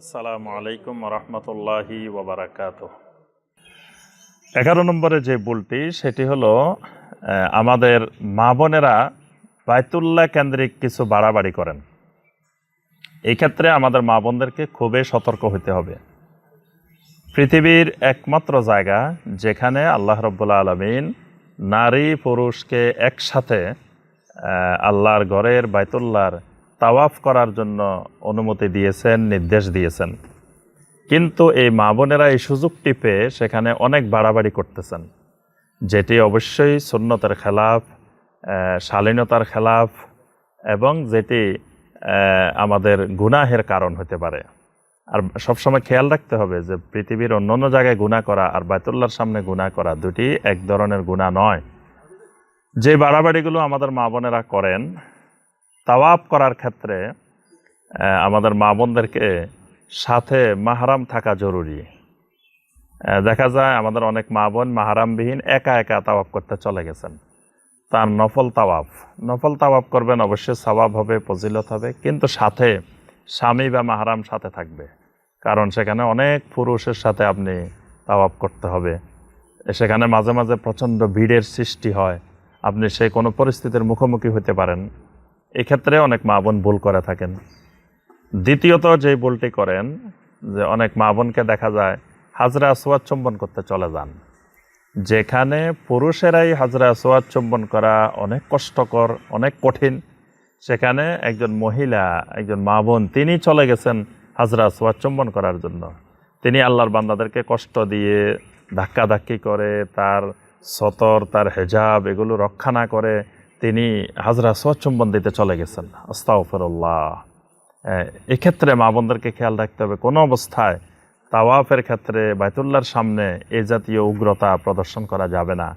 আসসালামু আলাইকুম রহমতুল্লাহি ওবরাকাত এগারো নম্বরে যে ভুলটি, সেটি হলো আমাদের মা বোনেরা বায়তুল্লাহ কেন্দ্রিক কিছু বাড়াবাড়ি করেন। এই ক্ষেত্রে আমাদের মা বোনদেরকে খুবই সতর্ক হতে হবে। পৃথিবীর একমাত্র জায়গা যেখানে আল্লাহ রব্বুল্লা আলমিন নারী পুরুষকে একসাথে আল্লাহর ঘরের বাইতুল্লাহর তাওয়াফ করার জন্য অনুমতি দিয়েছেন, নির্দেশ দিয়েছেন। কিন্তু এই মা বোনেরা এই সুযোগটি পেয়ে সেখানে অনেক বাড়াবাড়ি করতেছেন। যেটি অবশ্যই সুন্নতের খেলাফ শালীনতার খেলাফ এবং যেটি আমাদের গুনাহের কারণ হতে পারে। আর সবসময় খেয়াল রাখতে হবে যে পৃথিবীর অন্য অন্য জায়গায় গুণা করা আর বায়তুল্লাহর সামনে গুণা করা দুটি এক ধরনের গুণা নয়। যে বাড়াবাড়িগুলো আমাদের মা বোনেরা করেন তাওয়াপ করার ক্ষেত্রে আমাদের মা বোনদেরকে সাথে মাহারাম থাকা জরুরি। দেখা যায় আমাদের অনেক মা বোন মাহারামবিহীন একা একা তাওয়াপ করতে চলে গেছেন। তার নফল তাওয়াফ। নফল তাওয়াফ করবেন অবশ্যই সবাব হবে, ফজিলত হবে, কিন্তু সাথে স্বামী বা মাহারাম সাথে থাকবে। কারণ সেখানে অনেক পুরুষের সাথে আপনি তাওয়াপ করতে হবে। সেখানে মাঝে মাঝে প্রচণ্ড ভিড়ের সৃষ্টি হয়। আপনি সেই কোনো পরিস্থিতির মুখোমুখি হতে পারেন। এক্ষেত্রে অনেক মা বোন ভুল করে থাকেন। দ্বিতীয়ত যে ভুলটি করেন, যে অনেক মা বোনকে দেখা যায় হাজরা আসোয়াদ চুম্বন করতে চলে যান। যেখানে পুরুষেরাই হাজরা আসোয়াদ চুম্বন করা অনেক কষ্টকর, অনেক কঠিন। সেখানে একজন মহিলা, একজন মা বোন, তিনি চলে গেছেন হাজরা আসোয়াদ চুম্বন করার জন্য। তিনি আল্লাহর বান্দাদেরকে কষ্ট দিয়ে ধাক্কাধাক্কি করে, তার সতর, তার হেজাব এগুলো রক্ষা না করে তিনি হাজরা দিতে চলে গেছেন। আস্তাগফিরুল্লাহ। আহ, এক্ষেত্রে মা বোনদেরকে খেয়াল রাখতে হবে কোনো অবস্থায় তাওয়াফের ক্ষেত্রে বাইতুল্লাহর সামনে এ জাতীয় উগ্রতা প্রদর্শন করা যাবে না।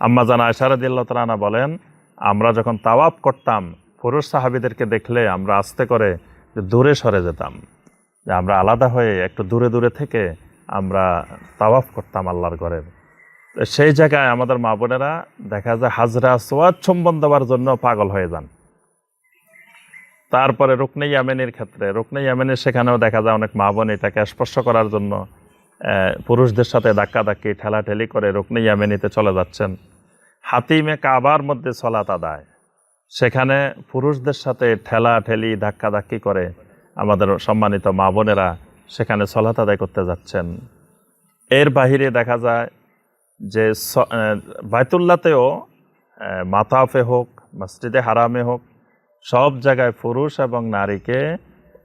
আম্মা জানা আশারদিল্লা তালানা বলেন আমরা যখন তাওয়াফ করতাম পুরুষ সাহাবিদেরকে দেখলে আমরা আস্তে করে দূরে সরে যেতাম। যে আমরা আলাদা হয়ে একটু দূরে দূরে থেকে আমরা তাওয়াফ করতাম আল্লাহর ঘরের। সেই জায়গায় আমাদের মা বোনেরা দেখা যায় হাজরা সোয়াদ চুম্বন দেওয়ার জন্য পাগল হয়ে যান। তারপরে রুকনে ইয়ামেনির ক্ষেত্রে, রুকনে ইয়ামেনির সেখানেও দেখা যায় অনেক মা বোন এটাকে স্পর্শ করার জন্য পুরুষদের সাথে ধাক্কাধাক্কি, ঠেলাঠেলি করে রুকনে ইয়ামেনিতে চলে যাচ্ছেন। হাতিমে কাবার মধ্যে সলাত আদায়। সেখানে পুরুষদের সাথে ঠেলা ঠেলি ধাক্কাধাক্কি করে আমাদের সম্মানিত মা বোনেরা সেখানে সলাত আদায় করতে যাচ্ছেন। এর বাহিরে দেখা যায় যে বায়তুল্লাতেও মাতাফে হোক, মসজিদে হারামে হোক, সব জায়গায় পুরুষ এবং নারীকে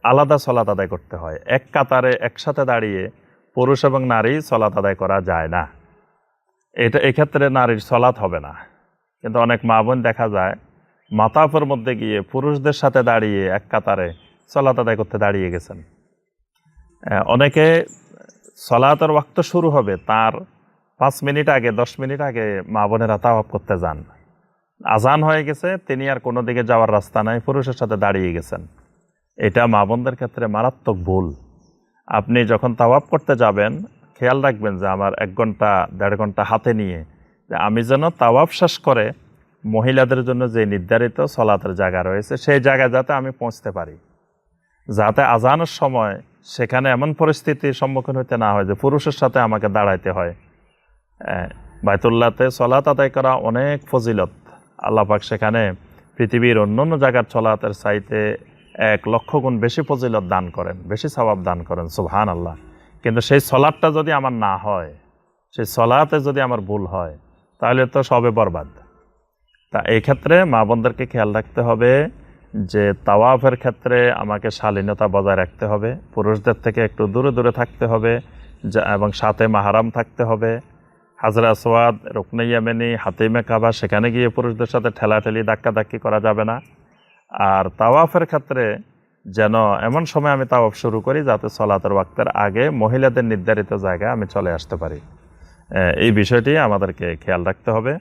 আলাদা সলাত আদায় করতে হয়। এক কাতারে একসাথে দাঁড়িয়ে পুরুষ এবং নারী সলাত আদায় করা যায় না। এটা, এক্ষেত্রে নারীর সলাৎ হবে না। কিন্তু অনেক মা বোন দেখা যায়, মাতাফের মধ্যে গিয়ে পুরুষদের সাথে দাঁড়িয়ে এক কাতারে সলাত আদায় করতে দাঁড়িয়ে গেছেন। অনেকে সলাতের ওয়াক্ত শুরু হবে, তার পাঁচ মিনিট আগে, দশ মিনিট আগে মা বোনেরা তাওয়াপ করতে যান। আজান হয়ে গেছে, তিনি আর কোনো দিকে যাওয়ার রাস্তা নাই, পুরুষের সাথে দাঁড়িয়ে গেছেন। এটা মা বোনদের ক্ষেত্রে মারাত্মক ভুল। আপনি যখন তাওয়াপ করতে যাবেন, খেয়াল রাখবেন যে আমার এক ঘণ্টা, দেড় ঘণ্টা হাতে নিয়ে আমি যেন তাওয়াপ শেষ করে মহিলাদের জন্য যে নির্ধারিত সলাতের জায়গা রয়েছে, সেই জায়গায় যাতে আমি পৌঁছতে পারি। যাতে আজানের সময় সেখানে এমন পরিস্থিতির সম্মুখীন হতে না হয় যে পুরুষের সাথে আমাকে দাঁড়াইতে হয়। আহ, বাইতুল্লাতে সলাত আদায় করা অনেক ফজিলত। আল্লাপাক সেখানে পৃথিবীর অন্য অন্য জায়গার চলাতের চাইতে এক লক্ষ গুণ বেশি ফজিলত দান করেন বেশি সবাব দান করেন সুবহান আল্লাহ কিন্তু সেই সলাদটা যদি আমার না হয় সেই সলাতে যদি আমার ভুল হয় তাহলে তো সবে বরবাদ। তা এই ক্ষেত্রে মা বোনদেরকে খেয়াল রাখতে হবে যে তাওয়াফের ক্ষেত্রে আমাকে শালীনতা বজায় রাখতে হবে পুরুষদের থেকে একটু দূরে দূরে থাকতে হবে এবং সাথে মাহারাম থাকতে হবে। হাজরা সোয়াদ রুকনে ইয়ামেনি, হাতিমে কাবা, সেখানে গিয়ে পুরুষদের সাথে ঠেলাঠেলি, ধাক্কাধাক্কি করা যাবে না। আর তাওয়াফের ক্ষেত্রে যেন এমন সময় আমি তাওয়াফ শুরু করি যাতে সলাতের ওয়াক্তের আগে মহিলাদের নির্ধারিত জায়গায় আমি চলে আসতে পারি। এই বিষয়টি আমাদেরকে খেয়াল রাখতে হবে।